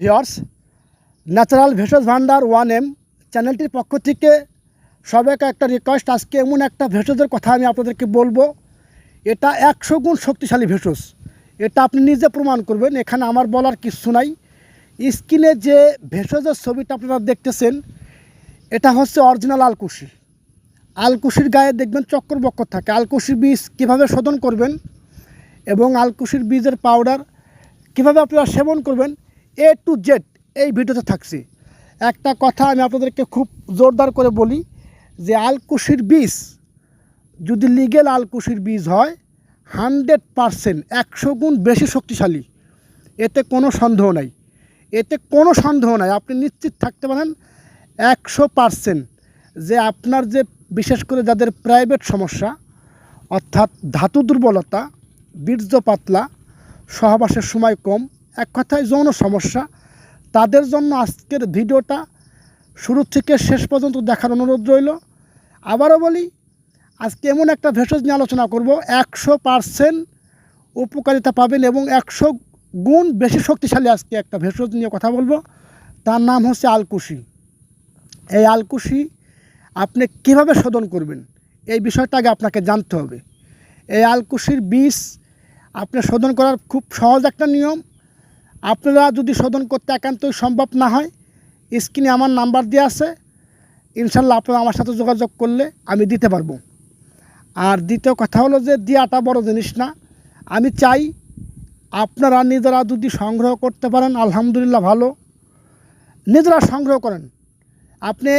Viewers natural ভেষজ ভান্ডার one M চ্যানেলটির পক্ষ থেকে সবাইকে একটা রিকোয়েস্ট আজকে এমন একটা ভেষজের কথা আমি আপনাদেরকে বলব। এটা একশো গুণ শক্তিশালী ভেষজ। এটা আপনি নিজে প্রমাণ করবেন, এখানে আমার বলার কিছু নাই। স্ক্রিনে যে ভেষজের ছবিটা আপনারা দেখতেছেন, এটা হচ্ছে অরিজিনাল আলকুশি। আলকুশির গায়ে দেখবেন চক্কর বক্কর থাকে। আলকুশির বীজ কীভাবে শোধন করবেন এবং আলকুশির বীজের পাউডার কীভাবে আপনারা সেবন করবেন এ টু জেড এই ভিডিওতে থাকছে। একটা কথা আমি আপনাদেরকে খুব জোরদার করে বলি যে আলকুশির বীজ, যদি লিগেল আলকুশির বীজ হয় হানড্রেড পারসেন্ট একশো গুণ বেশি শক্তিশালী। এতে কোনো সন্দেহ নাই। এতে কোনো সন্দেহ নাই। আপনি নিশ্চিত থাকতে পারেন একশো পারসেন্ট যে আপনার যে বিশেষ করে যাদের প্রাইভেট সমস্যা, অর্থাৎ ধাতু দুর্বলতা, বীর্য পাতলা, সহবাসের সময় কম এক কথায় যৌন সমস্যা। তাদের জন্য আজকের ভিডিওটা শুরু থেকে শেষ পর্যন্ত দেখার অনুরোধ রইল। আবারও বলি, আজকে এমন একটা ভেষজ নিয়ে আলোচনা করব, একশো পারসেন্ট উপকারিতা পাবেন এবং একশো গুণ বেশি শক্তিশালী আজকে একটা ভেষজ নিয়ে কথা বলব। তার নাম হচ্ছে আলকুশি। এই আলকুশি আপনি কীভাবে শোধন করবেন, এই বিষয়টা আগে আপনাকে জানতে হবে। এই আলকুশির বীজ আপনি শোধন করার খুব সহজ একটা নিয়ম আপনারা যদি শোধন করতে একান্তই সম্ভব না হয়, স্ক্রিনে আমার নাম্বার দেওয়া আছে। ইনশাল্লাহ আপনারা আমার সাথে যোগাযোগ করলে আমি দিতে পারব। আর দ্বিতীয় কথা হলো যে দেওয়াটা বড় জিনিস না। আমি চাই আপনারা নিজেরা যদি সংগ্রহ করতে পারেন, আলহামদুলিল্লাহ ভালো। নিজেরা সংগ্রহ করেন। আপনি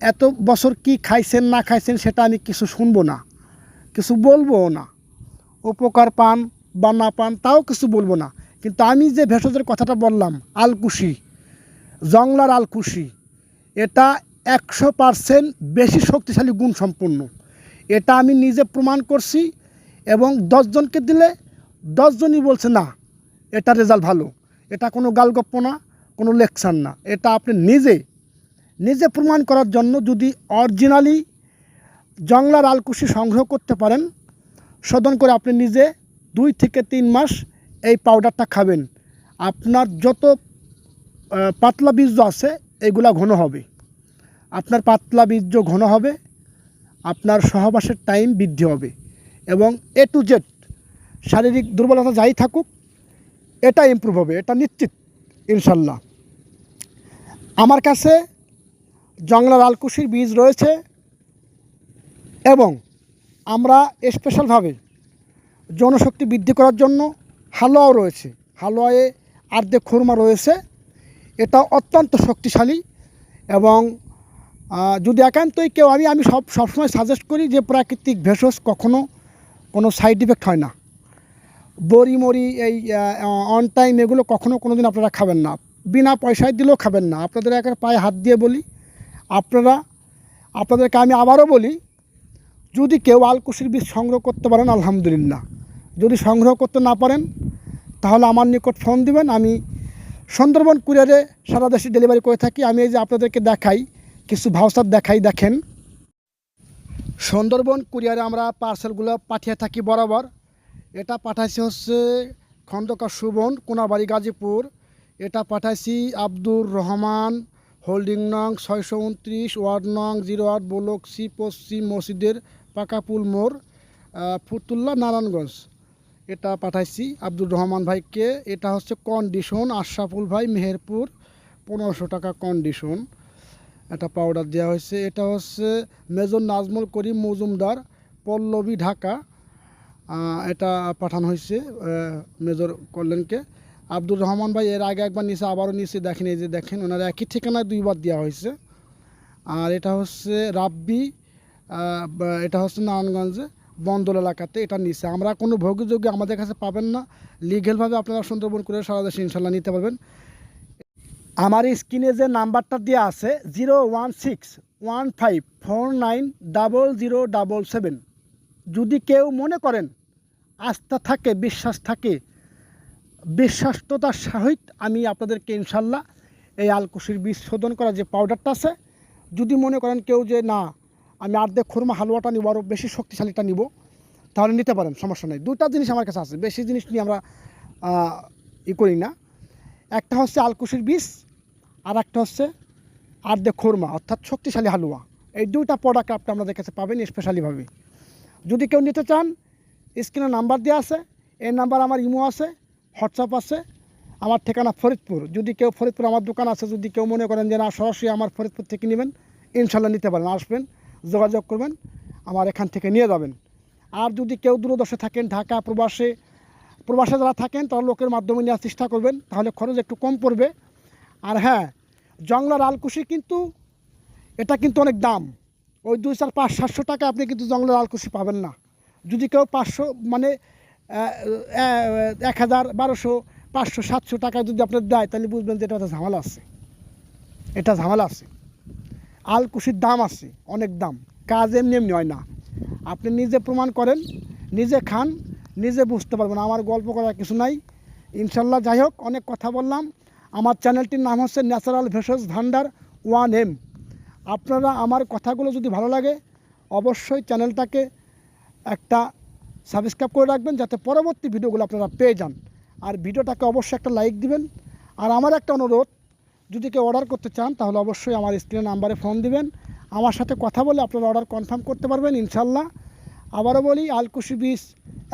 এত বছর কি খাইছেন, না খাইছেন সেটা আমি কিছু শুনব না। কিছু বলব না। উপকার পান বা না পান, তাও কিছু বলব না। কিন্তু আমি যে ভেষজের কথাটা বললাম, আলকুশি, জংলার আলকুশি, এটা একশো পারসেন্ট বেশি শক্তিশালী গুণ সম্পন্ন এটা আমি নিজে প্রমাণ করছি এবং দশজনকে দিলে দশজনই বলছে, না, এটা রেজাল্ট ভালো। এটা কোনো গালগপ্প না, কোনো লেকচার না। এটা আপনি নিজে নিজে প্রমাণ করার জন্য যদি অরিজিনালি জংলার আলকুশি সংগ্রহ করতে পারেন শোধন করে আপনি নিজে দুই থেকে তিন মাস এই পাউডারটা খাবেন। আপনার যত পাতলা বীর্য আছে, এগুলা ঘন হবে। আপনার পাতলা বীর্য ঘন হবে, আপনার সহবাসের টাইম বৃদ্ধি হবে এবং এ টু জেড শারীরিক দুর্বলতা যাই থাকুক, এটা ইমপ্রুভ হবে, এটা নিশ্চিত, ইনশাল্লাহ। আমার কাছে জংলা লালকুশির বীজ রয়েছে এবং আমরা স্পেশালভাবে জনশক্তি বৃদ্ধি করার জন্য হালুয়াও রয়েছে। হালুয়ায়ে আর্ধে খুরমা রয়েছে। এটা অত্যন্ত শক্তিশালী এবং যদি একান্তই কেউ আমি আমি সব, সবসময় সাজেস্ট করি যে প্রাকৃতিক ভেষজ কখনো কোনো সাইড ইফেক্ট হয় না। বড়ি মরি এই অন টাইম এগুলো কখনো কোনো দিন আপনারা খাবেন না। বিনা পয়সায় দিলেও খাবেন না। আপনাদের একের পায়ে হাত দিয়ে বলি, আপনারা, আপনাদেরকে আমি আবারও বলি, যদি কেউ আলকুশির বীজ সংগ্রহ করতে পারেন, আলহামদুলিল্লাহ। যদি সংগ্রহ করতে না পারেন, তাহলে আমার নিকট ফোন দিবেন। আমি সুন্দরবন কুরিয়ারে সারা দেশে ডেলিভারি করে থাকি। আমি এই যে আপনাদেরকে দেখাই, কিছু ভাউচার দেখাই, দেখেন। সুন্দরবন কুরিয়ারে আমরা পার্সেলগুলো পাঠিয়ে থাকি বরাবর। এটা পাঠাইছি হচ্ছে খন্দকার সুবন, কোনাবাড়ি, গাজীপুর। এটা পাঠাইছি আব্দুর রহমান, হোল্ডিং নং ছয়শো উনত্রিশ, ওয়ার্ড নং জিরো আট বলকসি পশ্চিম মসজিদের পাকাপুল মোড় ফুতুল্লা, নারায়ণগঞ্জ। এটা পাঠাইছি আব্দুর রহমান ভাইকে। এটা হচ্ছে কন্ডিশন আশরাফুল ভাই, মেহেরপুর, পনেরোশো টাকা কন্ডিশন একটা পাউডার দেওয়া হয়েছে। এটা হচ্ছে মেজর নাজমুল করিম মজুমদার, পল্লবী, ঢাকা। এটা পাঠানো হয়েছে মেজর কল্যাণকে। আব্দুর রহমান ভাই এর আগে একবার নিচে, আবারও নিচে দেখেন, এই যে দেখেন, ওনার একই ঠিকানায় দুইবার দেওয়া হয়েছে। আর এটা হচ্ছে রাব্বি এটা হচ্ছে নারায়ণগঞ্জে। বন্দর এলাকাতে এটা নিচে আমরা কোনো ভোগযোগ্য আমাদের কাছে পাবেন না। লিগেলভাবে আপনারা সুন্দরবন করে সারা দেশে ইনশাল্লাহ নিতে পারবেন। আমার স্ক্রিনে যে নাম্বারটা দেওয়া আছে, zero one six one five four nine double zero double seven. যদি কেউ মনে করেন আস্থা থাকে, বিশ্বাস থাকে বিশ্বাসতার সহিত আমি আপনাদেরকে ইনশাল্লাহ এই আলকুশির বীজ শোধন করা যে পাউডারটা আছে, যদি মনে করেন কেউ যে না আমি আর্ধেক খুরমা, হালুয়াটা নিব আরও বেশি শক্তিশালীটা নিব, তাহলে নিতে পারেন, সমস্যা নেই। দুটা জিনিস আমার কাছে আছে, বেশি জিনিস নিয়ে আমরা ই করি না। একটা হচ্ছে আলকুশির বীজ, আর একটা হচ্ছে আর্ধে খোরমা, অর্থাৎ শক্তিশালী হালুয়া। এই দুইটা প্রোডাক্ট আপনি আপনাদের কাছে পাবেন স্পেশালিভাবে যদি কেউ নিতে চান, স্ক্রিনে নাম্বার দেওয়া আছে এই নাম্বার আমার ইমো আছে, হোয়াটসঅ্যাপ আছে, আমার ঠিকানা ফরিদপুর। যদি কেউ ফরিদপুর আমার দোকান আছে, যদি কেউ মনে করেন যে না, সরাসরি আমার ফরিদপুর থেকে নেবেন, ইনশাল্লাহ নিতে পারেন, আসবেন। যোগাযোগ করবেন, আমার এখান থেকে নিয়ে যাবেন। আর যদি কেউ দূরদর্শে থাকেন, ঢাকা প্রবাসে প্রবাসে যারা থাকেন, তারা লোকের মাধ্যমে নেওয়ার চেষ্টা করবেন, তাহলে খরচ একটু কম পড়বে। আর হ্যাঁ জংলার আলকুশি কিন্তু, এটা কিন্তু অনেক দাম। ওই দুই চার পাঁচ সাতশো টাকা আপনি কিন্তু জংলার আলকুশি পাবেন না। যদি কেউ পাঁচশো মানে এক হাজার, বারোশো, পাঁচশো, সাতশো টাকা যদি আপনার দেয়, তাহলে বুঝবেন যে এটা ঝামেলা আছে। এটা ঝামেলা আছে। আলকুশির দাম আছে, অনেক দাম। কাজ এমনি এমনি হয় না। আপনি নিজে প্রমাণ করেন, নিজে খান, নিজে বুঝতে পারবেন। আমার গল্প করার কিছু নাই। ইনশাল্লাহ যাই হোক, অনেক কথা বললাম। আমার চ্যানেলটির নাম হচ্ছে ন্যাচারাল ভেষজ ভান্ডার ওয়ান এম। আপনারা আমার কথাগুলো যদি ভালো লাগে, অবশ্যই চ্যানেলটাকে একটা সাবস্ক্রাইব করে রাখবেন, যাতে পরবর্তী ভিডিওগুলো আপনারা পেয়ে যান। আর ভিডিওটাকে অবশ্যই একটা লাইক দিবেন। আর আমার একটা অনুরোধ যদি কেউ অর্ডার করতে চান, তাহলে অবশ্যই আমার স্ক্রিনের নাম্বারে ফোন দিবেন। আমার সাথে কথা বলে আপনারা অর্ডার কনফার্ম করতে পারবেন, ইনশাল্লাহ। আবারও বলি, আলকুশি বীজ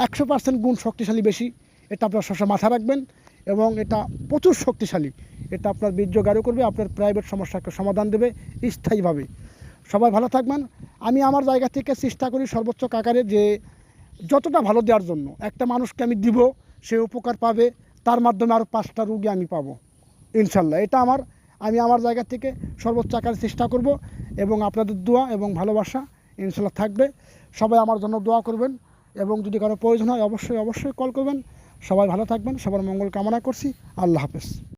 একশো পার্সেন্ট গুণ শক্তিশালী বেশি, এটা আপনার সবসময় মাথা রাখবেন এবং এটা প্রচুর শক্তিশালী। এটা আপনার বীর্য গাঢ় করবে, আপনার প্রাইভেট সমস্যাকে সমাধান দেবে স্থায়ীভাবে। সবাই ভালো থাকবেন। আমি আমার জায়গা থেকে চেষ্টা করি সর্বোচ্চ কাকারে যে যতটা ভালো দেওয়ার জন্য, একটা মানুষকে আমি দিব, সে উপকার পাবে, তার মাধ্যমে আরও পাঁচটা রুগী আমি পাবো। ইনশাল্লাহ। এটা আমার, আমি আমার জায়গা থেকে সর্বোচ্চ আকার চেষ্টা করব এবং আপনাদের দোয়া এবং ভালোবাসা ইনশাল্লাহ থাকবে। সবাই আমার জন্য দোয়া করবেন এবং যদি কারও প্রয়োজন হয় অবশ্যই অবশ্যই কল করবেন। সবাই ভালো থাকবেন, সবার মঙ্গল কামনা করছি। আল্লাহ হাফেজ।